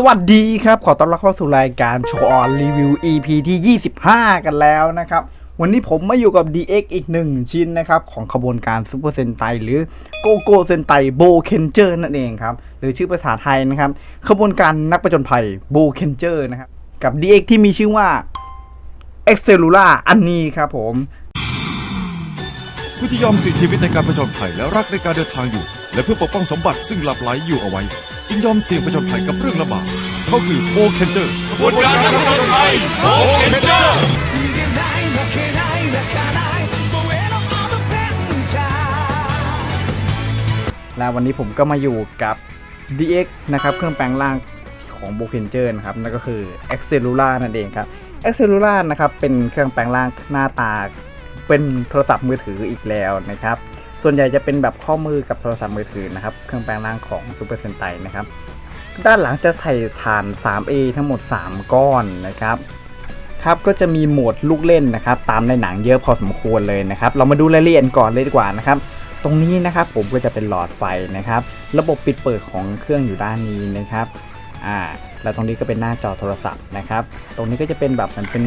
สวัสดีครับ ขอต้อนรับเข้าสู่รายการโชว์ออนรีวิว EP ที่ 25 กันแล้วนะครับ วันนี้ผมมาอยู่กับ DX อีกหนึ่งชิ้นนะครับ ของขบวนการซูเปอร์เซนไตหรือโกโก้เซนไตโบเคนเจอร์นั่นเองครับ หรือชื่อภาษาไทยนะครับ ขบวนการนักประจนภัยโบเคนเจอร์นะครับ กับ DX ที่มีชื่อว่า e x c e l u l a อันนี้ครับผมผู้ที่ยอมเสี่ยงชีวิตในการผจญภัยและรักในการเดินทางอยู่ และเพื่อปกป้องสมบัติซึ่งหลับไหลอยู่เอาไว้ จึงยอมเสี่ยงประจนภัยกับเรื่องระบาดเขาคือโอเคนเจอร์ขบวนการประจนภัยโอเคนเจอร์และวันนี้ผมก็มาอยู่กับ DX นะครับ เครื่องแปลงร่างของโบเคนเจอร์นะครับ นั่นก็คือ a c c e l u l a นั่นเองครับ a c c e l u l a นะครับ เป็นเครื่องแปลงร่างหน้าตา เป็นโทรศัพท์มือถืออีกแล้วนะครับ ส่วนใหญ่จะเป็นแบบข้อมือกับโทรศัพท์มือถือนะครับ เครื่องแปลงร่างของ Super Sentai นะครับ ด้านหลังจะใส่ฐาน 3A ทั้งหมด 3 ก้อนนะครับครับก็จะมีโหมดลูกเล่นนะครับ ตามในหนังเยอะพอสมควรเลยนะครับ เรามาดูรายละเอียดก่อนเลยดีกว่านะครับ ตรงนี้นะครับผมก็จะเป็นหลอดไฟนะครับ ระบบปิดเปิดของเครื่องอยู่ด้านนี้นะครับอ่าแล้วตรงนี้ก็เป็นหน้าจอโทรศัพท์นะครับ ตรงนี้ก็จะเป็นแบบมันเป็น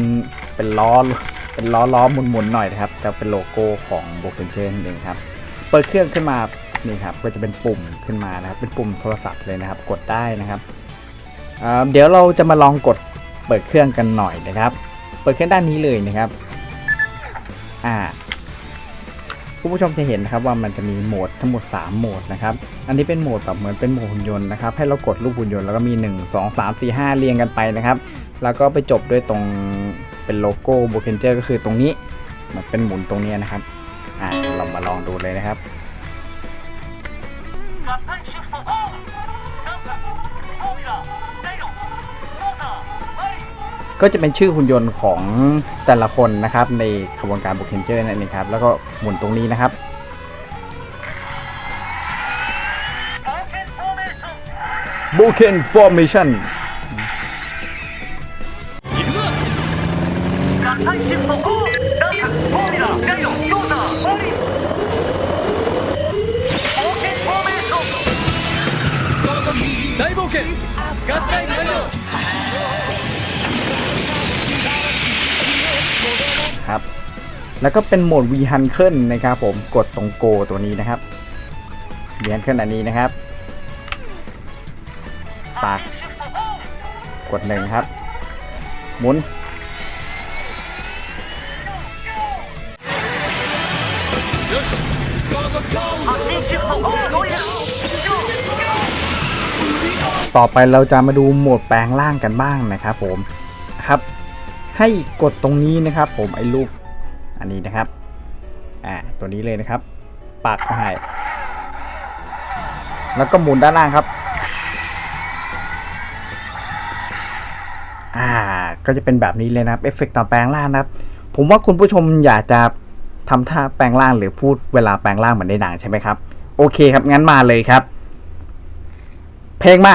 เป็นล้อเป็นล้อล้อหมุนๆหน่อยนะครับจะเป็นโลโก้ของโบเกนเจนเองครับ เปิดเครื่องขึ้นมานี่ครับก็จะเป็นปุ่มขึ้นมานะครับ เป็นปุ่มโทรศัพท์เลยนะครับ กดได้นะครับเดี๋ยวเราจะมาลองกดเปิดเครื่องกันหน่อยนะครับ เปิดเครื่องด้านนี้เลยนะครับ อ่าคุณผู้ชมจะเห็นนะครับว่ามันจะมีโหมดทั้งหมด 3 โหมดนะครับ อันนี้เป็นโหมดแบบเหมือนเป็นโหมดหุ่นยนต์นะครับ ให้เรากดรูปหุ่นยนต์แล้วก็มี 1 2 3 4 5 เรียงกันไปนะครับ แล้วก็ไปจบด้วยตรงเป็นโลโก้โบเคนเจอร์ก็คือตรงนี้มันเป็นหมุนตรงนี้นะครับ อ่า รามาลองดูเลยนะครับก็จะเป็นชื่อหุ่นยนต์ของแต่ละคนนะครับ ในขบวนการบุกเคนเจอร์นั่นเองครับ แล้วก็หมุนตรงนี้นะครับ b u k e n Formation การใช้ชิปโตโก้ดังฟอร์มิล่า 合体完了 ครับ แล้วก็เป็นโหมด V h u n เ e ินะครับผม กดตรงโกตัวนี้นะครับ V h u n เ e ิอันนี้นะครับ ปาก กดหนึ่งครับ หมุน 発進シフトオンゴリラ ต่อไปเราจะมาดูโหมดแปลงร่างกันบ้างนะครับผมครับ ให้กดตรงนี้นะครับ ผมไอ้ลูกอันนี้นะครับอ่าตัวนี้เลยนะครับปักให้แล้วก็หมุนด้านล่างครับอ่าก็จะเป็นแบบนี้เลยนะครับเอฟเฟกต์ตอแปลงร่างนะครับ ผมว่าคุณผู้ชมอยากจะทำท่าแปลงร่างหรือพูดเวลาแปลงร่างเหมือนในหนังใช่ไหมครับ โอเคครับงั้นมาเลยครับ เพลงมา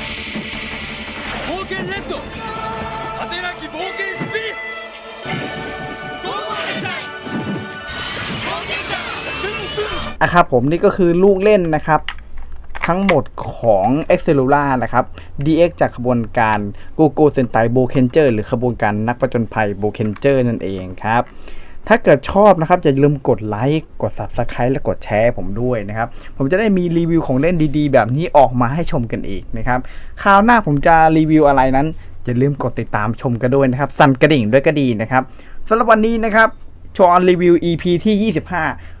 ツンอะครับผมนี่ก็คือลูกเล่นนะครับ ทั้งหมดของ e x c e l u l a นะครับ DX จากขบวนการ g o g o Sentai b o k e n g e r หรือขบวนการนักประจนภัย b o k e n g e r นั่นเองครับถ้าเกิดชอบนะครับอย่าลืมกดไลค์กด Subscribe และกดแชร์ผมด้วยนะครับ ผมจะได้มีรีวิวของเล่นดีๆ แบบนี้ออกมาให้ชมกันอีกนะครับคราวหน้าผมจะรีวิวอะไรนั้น อย่าลืมกดติดตามชมกันด้วยนะครับ สั่นกระดิ่งด้วยก็ดีนะครับสำหรับวันนี้นะครับชอนรีวิว EP ที่ 25